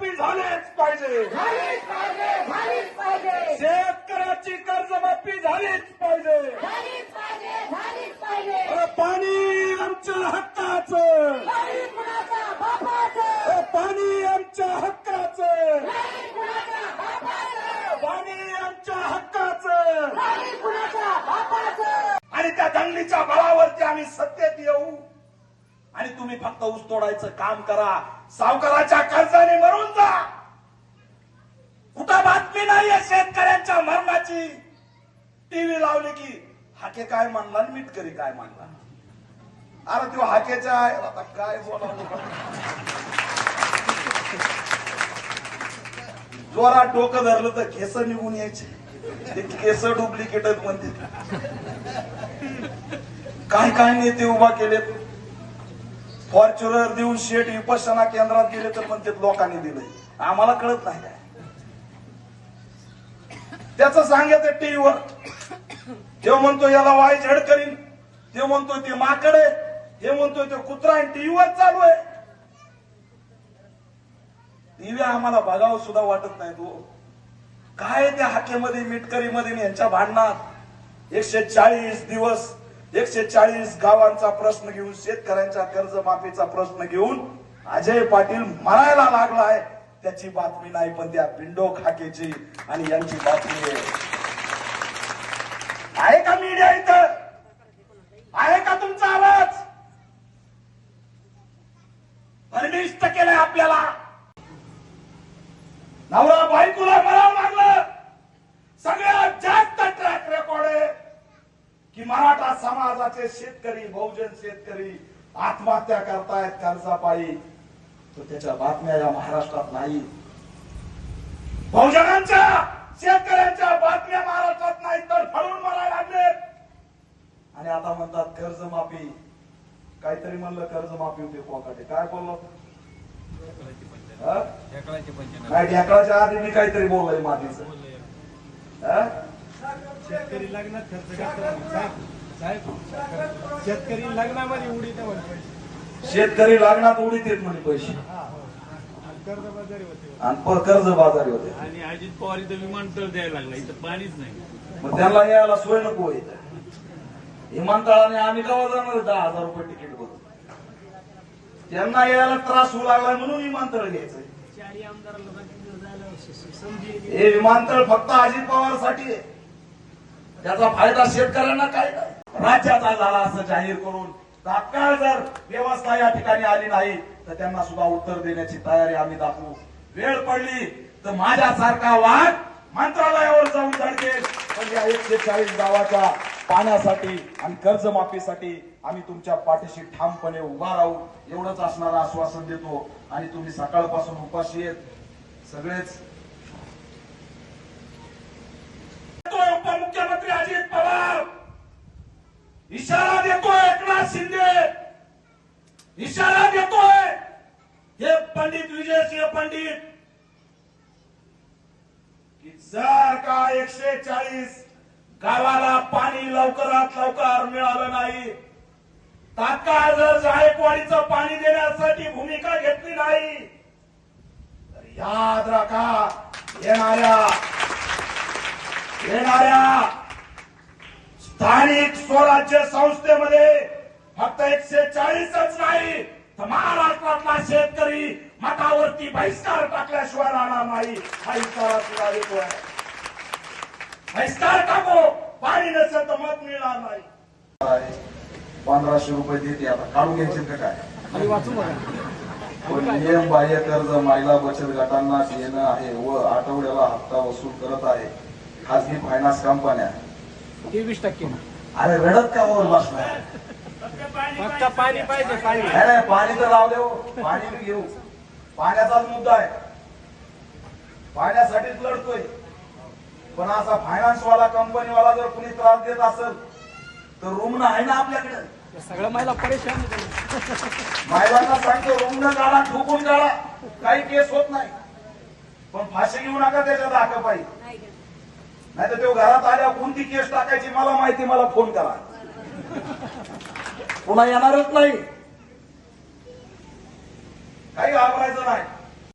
कर्जमाफी झालीच पाहिजे. शेतकऱ्याची कर्जमाफी झालीच पाहिजे. पाणी आमच्या हक्काचं. पाणी आमच्या हक्काचं. पाणी आमच्या हक्काचं. आणि त्या दंगलीच्या बळावरती आम्ही सत्तेत येऊ. आणि तुम्ही फक्त ऊस तोडायचं काम करा. सावकाराच्या कर्जाने मरून जा. कुठं बातमी नाहीये शेतकऱ्यांच्या मरणाची. टीव्ही लावली की हाके काय म्हणला आणि मिटकरी काय म्हणला अरे तो हाकेच्या आहे. आता काय बोलावं? जोरा डोकं धरलं तर केस निघून यायचे. ते केस डुप्लिकेट म्हणते काय काय नेते उभा केले फॉर्च्युनर देऊन शेट विपसना केंद्रात गेले तर म्हणते लोकांनी दिलंय. आम्हाला कळत नाही काय. त्याच सांगायचं टीव्हीवर. ते म्हणतो याला वाय झड करीन ते म्हणतो ते माकडे हे म्हणतोय ते कुत्रा आहे टीव्हीवर चालू आहे. टीव्ही आम्हाला बघावं सुद्धा वाटत नाही तो हो. काय त्या हाकेमध्ये मिटकरीमध्ये यांच्या भांडणात? एकशे चाळीस दिवस एकशे चाळीस गावांचा प्रश्न घेऊन शेतकऱ्यांच्या कर्जमाफीचा प्रश्न घेऊन अजय पाटील मरायला लागलाय त्याची बातमी नाही पण त्या पिंडो खाकेची आणि यांची बातमी आहे. का मीडिया इथं? आहे का तुमचा आवाज? अनिष्ट केलंय आपल्याला. नवरा बायकोला मला समाजाचे शेतकरी बहुजन शेतकरी आत्महत्या करतायत कर्जापायी. तर त्याच्या बातम्या या महाराष्ट्रात नाही. बहुजनांच्या शेतकऱ्यांच्या बातम्या महाराष्ट्रात नाही तर फळून मरायला लागले. आणि आता म्हणतात कर्जमाफी. काहीतरी म्हणलं कर्जमाफी होते पोकाटे काय बोललो? हा? काय ढेकळाच्या आधी मी काहीतरी बोललोय मातीच. शेतकरी लग्नात खर्च करतो. साहेब शेतकरी लग्नामध्ये उडीत म्हणे शेतकरी लागणार उडीत येत म्हणे पैसे. कर्जबाजारी होते. आणि पर कर्ज बाजारी होते. आणि अजित पवार इथं विमानतळ द्यायला लागला इथं पाणीच नाही. मग त्यांना यायला सोय नको आहे. विमानतळाने आम्ही केव्हा जाणार दहा हजार रुपये तिकीट भरून त्यांना यायला त्रास होऊ लागलाय म्हणून विमानतळ घ्यायचंय. हे विमानतळ फक्त अजित पवारसाठी आहे. त्याचा फायदा शेतकऱ्यांना काय नाही. राज्याचा झाला असं जाहीर करून तात्काळ जर व्यवस्था या ठिकाणी आली नाही तर त्यांना सुद्धा उत्तर देण्याची तयारी आम्ही दाखवू. वेळ पडली तर माझ्यासारखा वाद मंत्रालयावर जाऊन धडकेल. पण या एकशे चाळीस गावाच्या पाण्यासाठी आणि कर्जमाफीसाठी आम्ही तुमच्या पाठीशी ठामपणे उभा राहू. एवढंच असणारं आश्वासन देतो. आणि तुम्ही सकाळपासून उपाशी येत सगळेच. उपमुख्यमंत्री अजित पवार! इशारा देतोय एकनाथ शिंदे. इशारा देतोय. हे पंडित विजयसिंह पंडित. की जर का एकशे चाळीस गावाला पाणी लवकरात लवकर मिळालं नाही तात्काळ जर जायकवाडीचं पाणी देण्यासाठी भूमिका घेतली नाही तर याद राखा येणाऱ्या येणाऱ्या स्थानिक स्वराज्य संस्थेमध्ये फक्त एकशे चाळीसच नाही तर महाराष्ट्रातला शेतकरी मतावरती बहिष्कार टाकल्याशिवाय राहणार नाही. हा इशारा सुद्धा देतोय बहिष्कार टाको पाणी नसेल तर मत मिळणार नाही. पंधराशे रुपये देते आता काढून घ्यायचे का काय? आणि वाचू बघा. पण नियम बाह्य कर्ज महिला बचत गटांना देणं आहे व आठवड्याला हप्ता वसूल करत आहे. खासगी फायनान्स कंपन्या तेवीस टक्के अरे रडत का वर बसणार फक्त पाणी पाहिजे पाणी. नाही नाही, पाणी तर लावले हो पाणी बी घेऊ. पाण्याचाच मुद्दा आहे. पाण्यासाठीच लढतोय. पण असा फायनान्स वाला कंपनी वाला जर कुणी त्रास देत असेल तर रुग्ण आहे ना आपल्याकडे. सगळं महिला परेशान आहे. महिलांना सांगतो रुग्ण काढा ठोकून काढा काही केस होत नाही. पण फाशी घेऊ नका त्याच्या दाखा पाहिजे नाही तर तो घरात आल्या कोणती केस टाकायची मला माहिती मला फोन करा. पुन्हा येणारच नाही. काही घाबरायचं नाही.